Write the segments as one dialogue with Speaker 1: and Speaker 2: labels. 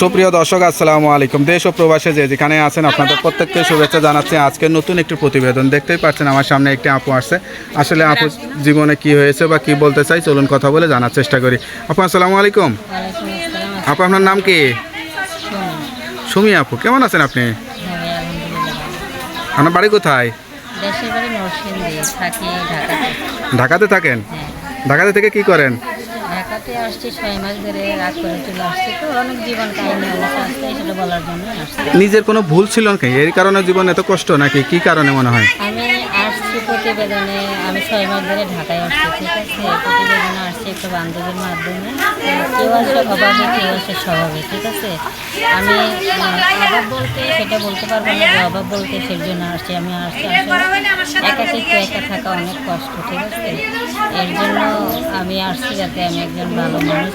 Speaker 1: সুপ্রিয় দর্শক আসসালামু আলাইকুম। দেশ ও প্রবাসে যে যেখানে আছেন আপনাদের প্রত্যেককে শুভেচ্ছা জানাচ্ছি। আজকে নতুন একটি প্রতিবেদন দেখতেই পাচ্ছেন আমার সামনে একটি আপু আসছে। আসলে আপু জীবনে কি হয়েছে বা কি বলতে চাই চলুন কথা বলে জানার চেষ্টা করি। আপু আসসালামু আলাইকুম। আপু আপনার নাম কি? সুমি আপু কেমন আছেন আপনি?
Speaker 2: হ্যাঁ
Speaker 1: আপনার বাড়ি কোথায়?
Speaker 2: ঢাকাতে
Speaker 1: থাকেন?
Speaker 2: হ্যাঁ।
Speaker 1: ঢাকাতে থেকে কি করেন?
Speaker 2: ঢাকাতে আসছি ছয় মাস ধরে রাত করে চলে আসছি। তো অনেক জীবন কাহিনী অবস্থা আসছে সেটা বলার জন্য আসছি।
Speaker 1: নিজের কোনো ভুল ছিল নাকি? এর কারণে জীবন এত কষ্ট নাকি? কি কারণে মনে হয়?
Speaker 2: আমি আসছি প্রতিবেদনে ছয় মাস ধরে ঢাকায় আসছি ঠিক আছে? প্রতিবেদনে আসছি একটা বান্ধবীর মাধ্যমে। কেউ আসে অভাবে কেউ আসে স্বভাবে ঠিক আছে? আমি অভাব বলতে সেটা বলতে পারব না যে অভাব বলতে সেই জন্য আসছি আমি আসছি একাকিত্ব একা থাকা অনেক কষ্ট ঠিক আছে? এর জন্য আমি আসছি যাতে আমি একজন ভালো মানুষ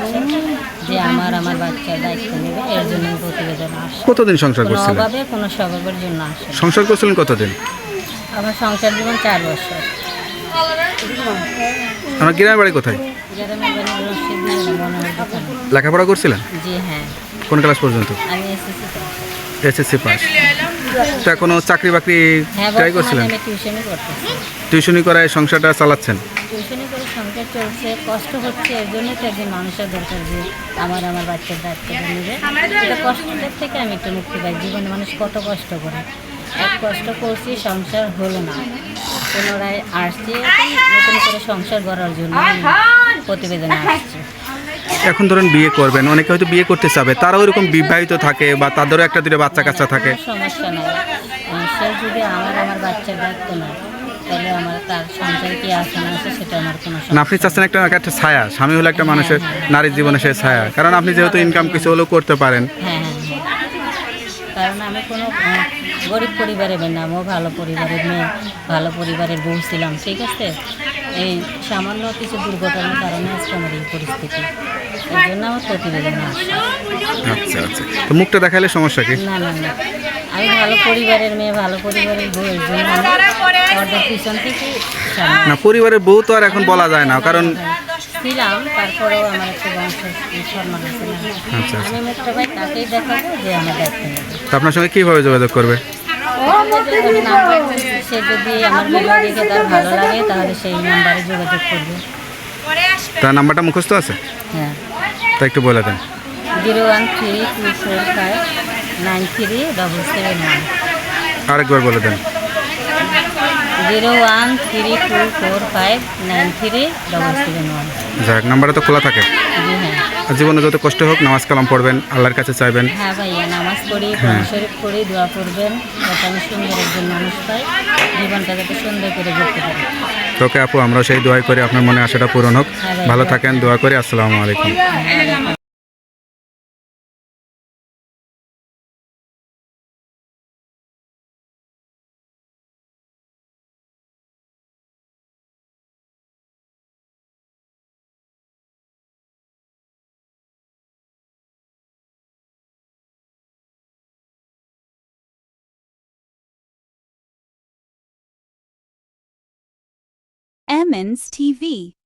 Speaker 2: যে আমার আমার বাচ্চার দায়িত্ব নেবে এর জন্য আমি প্রতিবেদন আসছি।
Speaker 1: কতদিন সংসার করছিলেন?
Speaker 2: অভাবে কোনো স্বভাবের জন্য আসে
Speaker 1: সংসার করছিলেন কতদিন?
Speaker 2: আমার সংসার জীবন চার বছর।
Speaker 1: আমার গ্রামের বাড়ি কোথায়? লেখাপড়া করছিলেন? কোন ক্লাস পর্যন্ত? SSC pass. তা কোনো চাকরি বাকরি ট্রাই করছিলেন? টিউশনি করায় সংসারটা চালাচ্ছেন?
Speaker 2: কষ্ট হচ্ছে, এর একজন মানুষের দরকার যে আমার আমার বাচ্চার দায়িত্বটা নেবে এটা থেকে আমি একটু মুক্তি জীবনে মানুষ কত কষ্ট করে। এক কষ্ট করছি, সংসার হলো না। পুনরায় আসছি নতুন করে সংসার গড়ার জন্য প্রতিবেদনে আসছি।
Speaker 1: এখন ধরেন বিয়ে করবেন অনেকে হয়তো বিয়ে করতে চাবে তারাও এরকম বিবাহিত থাকে বা তাদেরও একটা দুটো বাচ্চা কাচ্চা থাকে।
Speaker 2: সমস্যা নাই। সে যদি আমার আমার বাচ্চার দায়িত্ব নেয় তাহলে আমার তার সংসারে কি আছে না আছে সেটা আমার কোনো
Speaker 1: না আপনি চাচ্ছেন একটা একটা ছায়া স্বামী হলো একটা মানুষের নারীর জীবনে সে ছায়া। কারণ আপনি যেহেতু ইনকাম কিছু হলেও করতে পারেন।
Speaker 2: হ্যাঁ হ্যাঁ হ্যাঁ। কারণ আমি কোনো গরিব পরিবারের মেয়ে না আমিও ভালো পরিবারের মেয়ে ভালো পরিবারের বউ ছিলাম ঠিক আছে? এই সামান্য কিছু দুর্ঘটনার কারণে আজকে আমার এই পরিস্থিতি। এর জন্য আমার প্রতিবেদনে
Speaker 1: আচ্ছা আচ্ছা। তো মুখটা দেখালে সমস্যা কি?
Speaker 2: না না না। আমি ভালো পরিবারের মেয়ে ভালো পরিবারের বউ এর জন্য পর্দার পিছন থেকে
Speaker 1: না পরিবারের বউ তো আর এখন বলা যায় না কারণ
Speaker 2: ছিলাম তারপরেও আমার একটা সম্মান আছে
Speaker 1: আচ্ছা আচ্ছা।
Speaker 2: আমি ভাই তাকেই দেখাবো যে আমার দায়িত্ব নেবে
Speaker 1: তো আপনার সঙ্গে কীভাবে যোগাযোগ করবে?
Speaker 2: সে যদি আমার ভিডিও দেখে তার ভালো লাগে তাহলে সেই নাম্বারে যোগাযোগ করবে
Speaker 1: তার নাম্বারটা মুখস্থ আছে?
Speaker 2: হ্যাঁ।
Speaker 1: তা একটু বলে দেন।
Speaker 2: Zero one three two four five nine three double seven one.
Speaker 1: আরেকবার বলে দেন।
Speaker 2: Zero one three two four five nine three double seven one.
Speaker 1: যাক নাম্বারটা তো খোলা থাকে।
Speaker 2: জি হ্যাঁ।
Speaker 1: জীবনে যত কষ্ট হোক নামাজ কালাম পড়বেন আল্লাহর কাছে চাইবেন।
Speaker 2: হ্যাঁ ভাইয়া নামাজ পড়ি
Speaker 1: হ্যাঁ।
Speaker 2: শরীফ পড়ি দোয়া করবেন যাতে আমি সুন্দর একজন মানুষ পাই জীবনটা যাতে সুন্দর করে করতে পারি।
Speaker 1: তোকে আপু আমরা সেই দোয়াই করি আপনার মনে আশাটা পূরণ হোক।
Speaker 2: হ্যাঁ
Speaker 1: ভালো থাকেন দোয়া করি আসসালামু আলাইকুম।
Speaker 3: Women's TV.